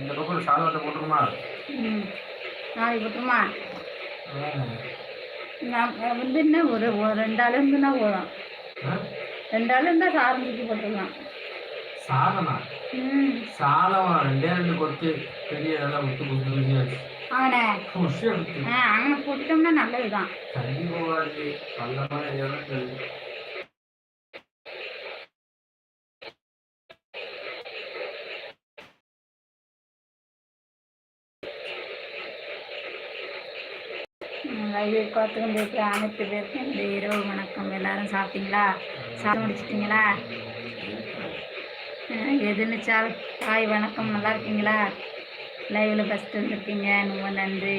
இந்த பக்கம் சாதத்தை போட்டுருமா? ம். நாளைக்கு போட்டுமா நான் வந்து என்ன ஒரு ஒரு ரெண்டு ஆள் இருந்துன்னா போதும். ரெண்டு ஆள் இருந்தால் சாதம் தூக்கி போட்டுடலாம் சாதமா? ம். சாதம் ரெண்டே ரெண்டு கொத்து பெரிய இதெல்லாம் விட்டு கொடுத்து ருசியாச்சு அவனே குஷியாக விட்டு. ஆ அங்கே போட்டுட்டோம்னா நல்லது தான் தண்ணி போகாது. நல்ல மாதிரி எல்லாம் தெரியுது இருக்கிற அனைத்து பேருக்கும் இந்த இரவு வணக்கம். எல்லாரும் சாப்பிட்டீங்களா? சாப்பிட முடிச்சிட்டிங்களா? எது எதுனுச்சால் தாய் வணக்கம். நல்லா இருக்கீங்களா? லைவில் ஃபஸ்ட்டு வந்துருக்கீங்க. ரொம்ப நன்றி.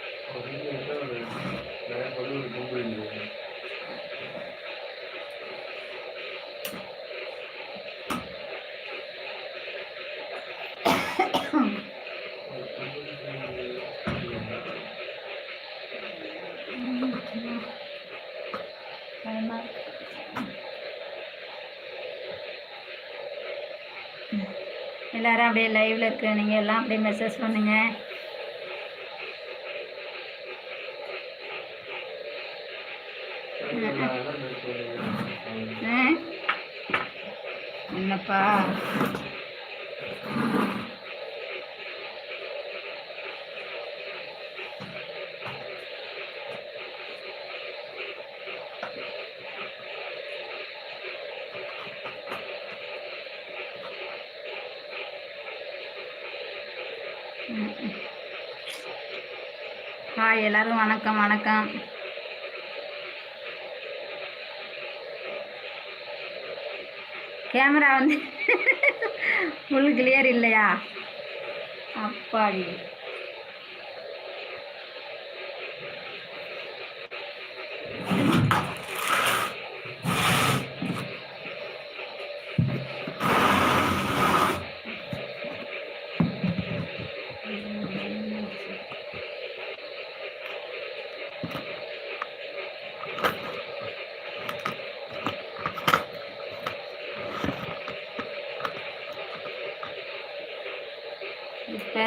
இருட்டா இருக்கு ஓம் மந்திரவாதி நீங்க வச்சுக்கலாமா என்னடா இது வீட்டிலே தான் வாங்க ஒரு வீட்டில் இருக்க ஒரு நிறைய பொருள் ஒரு பொம்பு இருந்தது பயமா இருக்கு. எல்லாரும் அப்படியே லைவ்ல இருக்கு நீங்க எல்லாம் அப்படியே மெசேஜ் பண்ணுங்க என்னப்பா? ஹாய் எல்லாரும் வணக்கம் வணக்கம். கேமரா வந்து ஃபுல் கிளியர் இல்லையா? அப்பாடி. இப்போ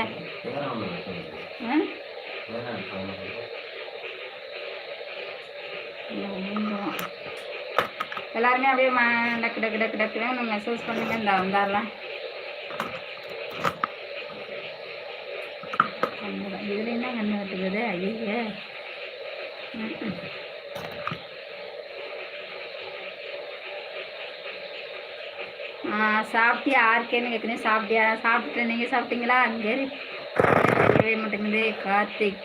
எல்லாருமே அப்படியே டக்கு டக்கு டக்கு டக்குன்னு மெசேஜ் பண்ணுங்க இந்த வந்தாரலாம் இதில் என்ன கண்ணு கட்டுக்குது ஐயோ சாப்பிட்டியா? ஆர்கேன்னு கேட்குறேன் சாப்பிட்டியா? சாப்பிட்டு நீங்கள் சாப்பிட்டீங்களா? அங்கே தெரியவே மாட்டேங்குது. கார்த்திக்.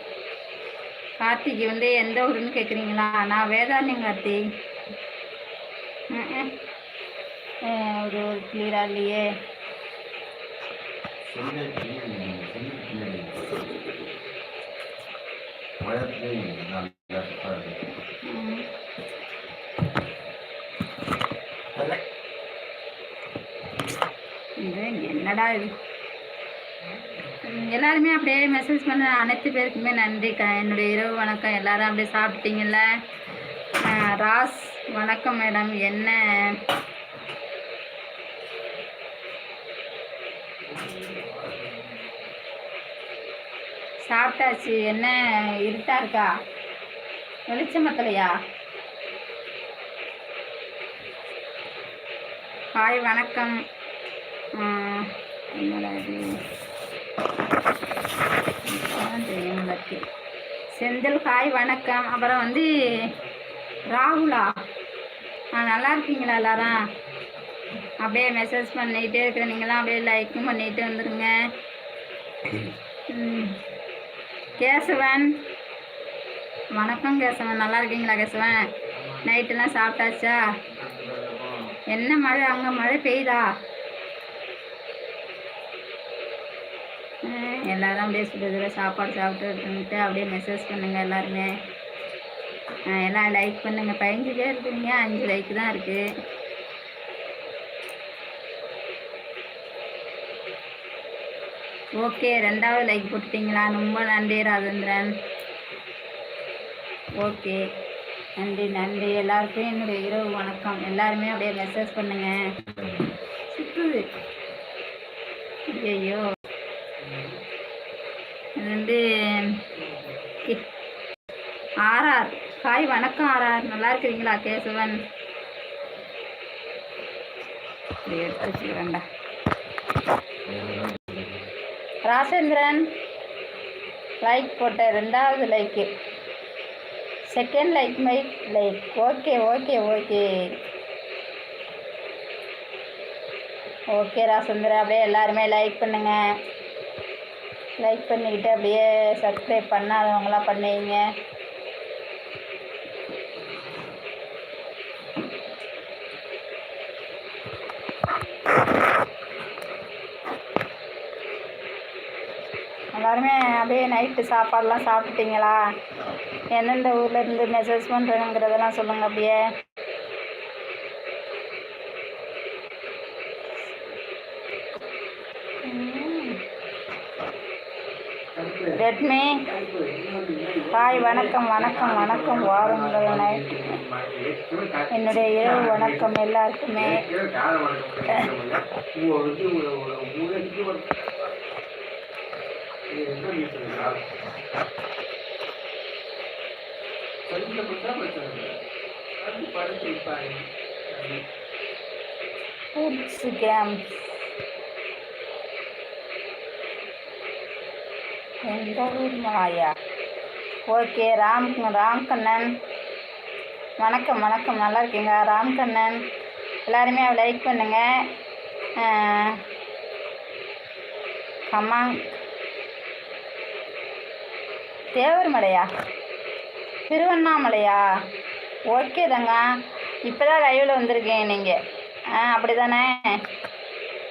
கார்த்திக் வந்து எந்த ஊருன்னு கேட்குறீங்களா நான் வேதாரண்யம் கார்த்திக் ஆ, ஒரு ஒரு கிளியரா இல்லையே. மழை இது என்னடா இது? எல்லாருமே அப்படியே மெசேஜ் பண்ண அனைத்து பேருக்குமே நன்றி என்னுடைய இரவு வணக்கம். எல்லாரும் அப்படியே சாப்பிட்டீங்கல்ல? ராஸ் வணக்கம் மேடம் என்ன? சாப்பிட்டாச்சு. என்ன? இருட்டா இருக்கா? வெளிச்சமத்தலையா ஹாய் வணக்கம். ஆ, என்னடா இது செந்தில் ஹாய் வணக்கம். அப்புறம் வந்து ராகுலா. ஆ நல்லா இருக்கீங்களா எல்லாரும்? அப்படியே மெசேஜ் பண்ணிகிட்டே இருக்கிற நீங்களாம் அப்படியே லைக்கும் பண்ணிட்டு வந்துடுங்க ம். கேசவன். வணக்கம் கேசவன். நல்லா இருக்கீங்களா கேசவன்? நைட்டெல்லாம் சாப்பிட்டாச்சா? என்ன மழை? அங்கே மழை பெய்யுதா? எல்லாரும் அப்படியே சுட சுட சாப்பாடு சாப்பிட்டு இருந்துட்டு அப்படியே மெசேஜ் பண்ணுங்கள் எல்லாருமே. எல்லாம் லைக் பண்ணுங்கள் பதினஞ்சு பேர் இருக்கீங்க. அஞ்சு லைக் தான் இருக்குது ஓகே ரெண்டாவது லைக் போட்டுட்டீங்களா? ரொம்ப நன்றி ராஜேந்திரன். ஓகே நன்றி நன்றி. எல்லாருக்கும் என்னுடைய இரவு வணக்கம். எல்லாருமே அப்படியே மெசேஜ் பண்ணுங்க. சுற்றுது ஐயோ வந்து ஆர்ஆர் ஹாய் வணக்கம் ஆர்ஆர் நல்லா இருக்கிறீங்களா கேசவன் எடுத்து வச்சுக்கிறேன்டா. ராசேந்திரன் லைக் போட்ட ரெண்டாவது like second like my like okay okay okay okay Rajendran. அப்படியே எல்லாருமே லைக் பண்ணுங்க. லைக் பண்ணிக்கிட்டு அப்படியே சப்ஸ்கிரைப் பண்ணாதவங்களாம் பண்ணுவீங்க எல்லாருமே அப்படியே நைட்டு சாப்பாடெலாம் சாப்பிட்டீங்களா? எந்தெந்த ஊர்ல இருந்து மெசேஜ் பண்ணுறேங்கிறதெல்லாம் சொல்லுங்கள் அப்படியே. ரெட்மி ஹாய் வணக்கம் வணக்கம் வணக்கம் வாருங்கள் என்னுடைய இரவு வணக்கம் எல்லாருக்குமே. ஃபுட்ஸ் கேம்ஸ் எந்த ஊர் மாயா ஓகே ராம் ராம்கண்ணன். வணக்கம் வணக்கம். நல்லா இருக்கீங்க ராம்கண்ணன். எல்லாருமே லைக் பண்ணுங்க. அஹ், கமாங். தேவர்மலையா? திருவண்ணாமலையா? ஓகே தாங்க. இப்போ தான் லைவில் வந்திருக்கீங்க நீங்கள் ஆ அப்படி தானே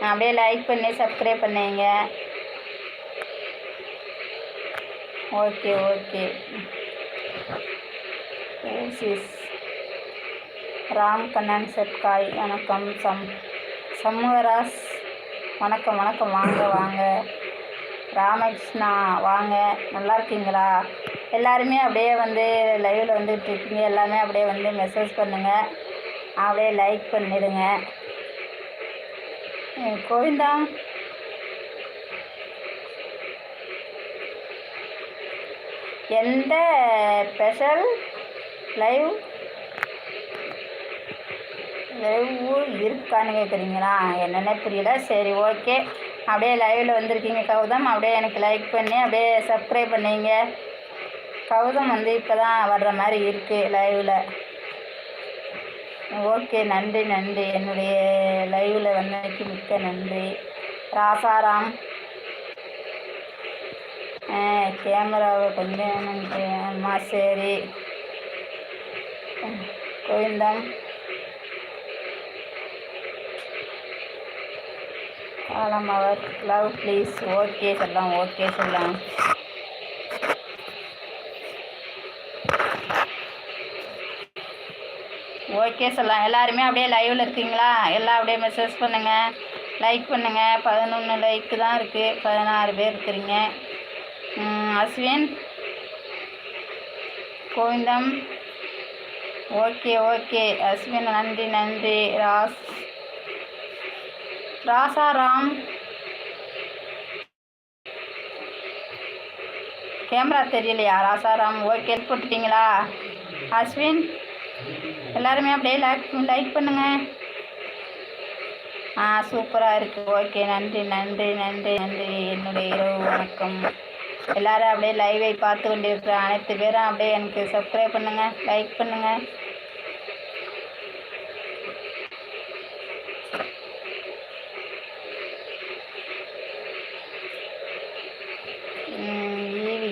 அப்படியே லைக் பண்ணி சப்ஸ்கிரைப் பண்ணிங்க. Okay okay. ராம் கண்ணன் செட்காய் வணக்கம். சம் சண்முகராஸ் வணக்கம் வணக்கம். வாங்க வாங்க. ராமகிருஷ்ணா வாங்க. நல்லா இருக்கீங்களா? எல்லாருமே அப்படியே வந்து லைவில் வந்துட்டு இருக்கீங்க. எல்லாமே அப்படியே வந்து மெசேஜ் பண்ணுங்கள் அப்படியே லைக் பண்ணிடுங்க. கோவிந்தா. எந்த ஸ்பெஷல் லைவ்? லைவ் இருக்கான்னு கேட்குறீங்களா என்னென்ன புரியல. சரி ஓகே. அப்படியே லைவில் வந்திருக்கீங்க கௌதம். அப்படியே எனக்கு லைக் பண்ணி அப்படியே சப்ஸ்கிரைப் பண்ணீங்க. கௌதம் வந்து இப்போ தான் வர்ற மாதிரி இருக்குது லைவில் ஓகே நன்றி நன்றி. என்னுடைய லைவில் வந்ததுக்கு மிக்க நன்றி. ராசாராம். கேமராவை கொஞ்சம் அம்மா சரி. கோவிந்தம். காலம் அவர். Love please. ஓகே சொல்லலாம் ஓகே சொல்லலாம். ஓகே சொல்லலாம். எல்லாருமே அப்படியே லைவில் இருக்கீங்களா? எல்லாம் அப்படியே மெசேஜ் பண்ணுங்கள் லைக் பண்ணுங்கள் பதினொன்று லைக்கு தான் இருக்குது பதினாறு பேர் இருக்கிறீங்க. ம், அஸ்வின் கோவிந்தம். Okay okay. அஸ்வின் நன்றி நன்றி. ராஸ் ராசாராம். கேமரா தெரியலையா? ராசாராம் ஓகே. போட்டுட்டீங்களா? அஸ்வின் எல்லாருமே அப்படியே லைக் லைக் பண்ணுங்க. ஆ சூப்பராக இருக்குது ஓகே நன்றி நன்றி நன்றி நன்றி. என்னுடைய இரவு வணக்கம். எல்லாரும் அப்படியே லைவை பார்த்து கொண்டிருக்கிற அனைத்து பேரும் அப்படியே எனக்கு சப்ஸ்கிரைப் பண்ணுங்கள் லைக் பண்ணுங்கள் ஈவி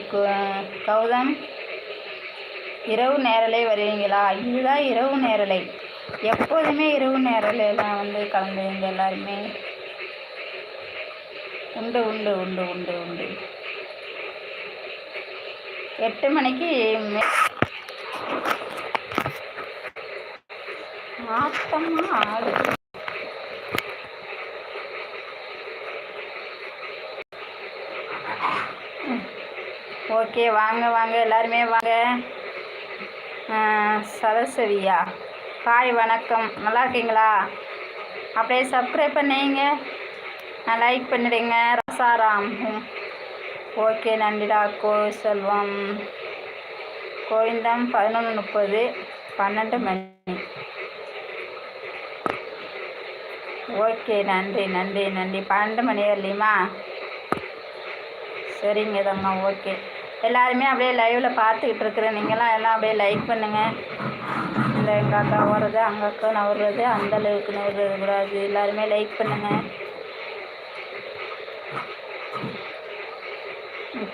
கௌதம் இரவு நேரலை வருவீங்களா? இதுதான் இரவு நேரலை. எப்போதுமே இரவு நேரலாம் வந்து கலந்துங்க எல்லாருமே. உண்டு உண்டு உண்டு உண்டு உண்டு. எட்டு மணிக்கு மே- ஆகுது ஓகே வாங்க வாங்க எல்லாருமே வாங்க. சரஸ்வதியா? ஹாய் வணக்கம். நல்லா இருக்கீங்களா? அப்படியே சப்ஸ்கிரைப் பண்ணிங்க. லைக் பண்ணிடுங்க. ரசாராம். ம். ஓகே நன்றிடா. கோ செல்வம். கோவிந்தம் பதினொன்று முப்பது பன்னெண்டு மணி. ஓகே நன்றி நன்றி நன்றி. பன்னெண்டு மணி வரலையுமா சரிங்க தம்மா ஓகே. எல்லாருமே அப்படியே லைவில் பார்த்துக்கிட்டு இருக்கிறேன். நீங்களாம் எல்லாம் அப்படியே லைக் பண்ணுங்கள் இந்த எங்கள் அக்கா ஓடுறது அங்கே அக்கா நவர்றது அந்த அளவுக்கு கூடாது. எல்லாருமே லைக் பண்ணுங்கள்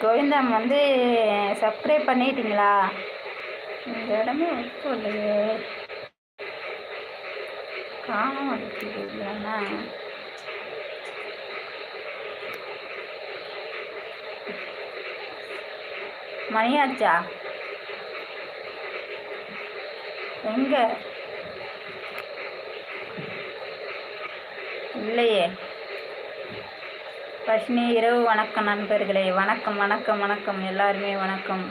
கோவிந்தம் வந்து சப்ஸ்கிரைப் பண்ணிட்டீங்களா? இந்த இடமே சொல்லுங்க காண மாட்டேங்குது மணியாச்சா எங்க? இல்லையே. பஷ்னி இரவு வணக்கம் நண்பர்களே. வணக்கம் வணக்கம் வணக்கம். எல்லாருமே வணக்கம்.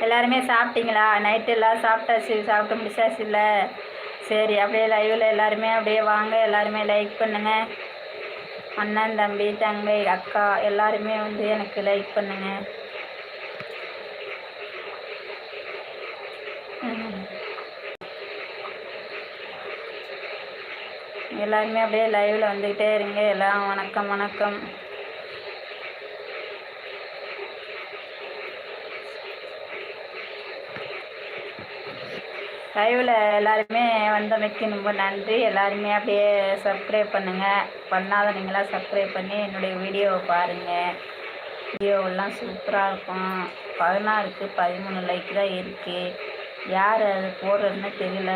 எல்லாருமே சாப்பிட்டீங்களா? நைட்டு எல்லாம் சாப்பிட்டாச்சு. சாப்பிட்டு முடிச்சாச்சு இல்லை? சரி அப்படியே லைவில் எல்லாருமே அப்படியே வாங்க. எல்லாருமே லைக் பண்ணுங்க. அண்ணன் தம்பி தங்கை அக்கா எல்லாருமே வந்து எனக்கு லைக் பண்ணுங்கள் எல்லாருமே அப்படியே லைவில் வந்துக்கிட்டே இருங்க. எல்லாம் வணக்கம் வணக்கம். லைவில் எல்லாருமே வந்தமைக்கு ரொம்ப நன்றி. எல்லாருமே அப்படியே சப்ஸ்கிரைப் பண்ணுங்கள் பண்ணாத நீங்களாம் சப்ஸ்கிரைப் பண்ணி என்னுடைய வீடியோவை பாருங்கள் வீடியோவெல்லாம் சூப்பராக இருக்கும். பதினாறுக்கு பதிமூணு லைக் தான் இருக்குது யார் அது போடுறதுன்னு தெரியல.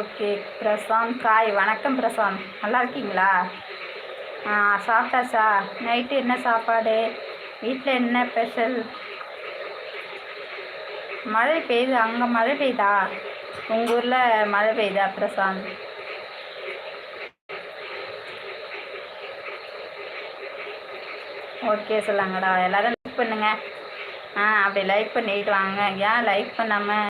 ஓகே பிரசாந்த் காய். வணக்கம் பிரசாந்த். நல்லா இருக்கீங்களா? ஆ சாப்பிட்டாச்சா? நைட்டு என்ன சாப்பாடு? வீட்டில் என்ன ஸ்பெஷல்? மழை பெய்யுது அங்கே மழை பெய்யுதா உங்கள் ஊரில் மழை பெய்யுதா பிரசாந்த்? ஓகே சொல்லுங்கடா. எல்லோரும் லைக் பண்ணுங்கள் ஆ அப்படி லைக் பண்ணிட்டு வாங்க. ஏன் லைக் பண்ணாமல்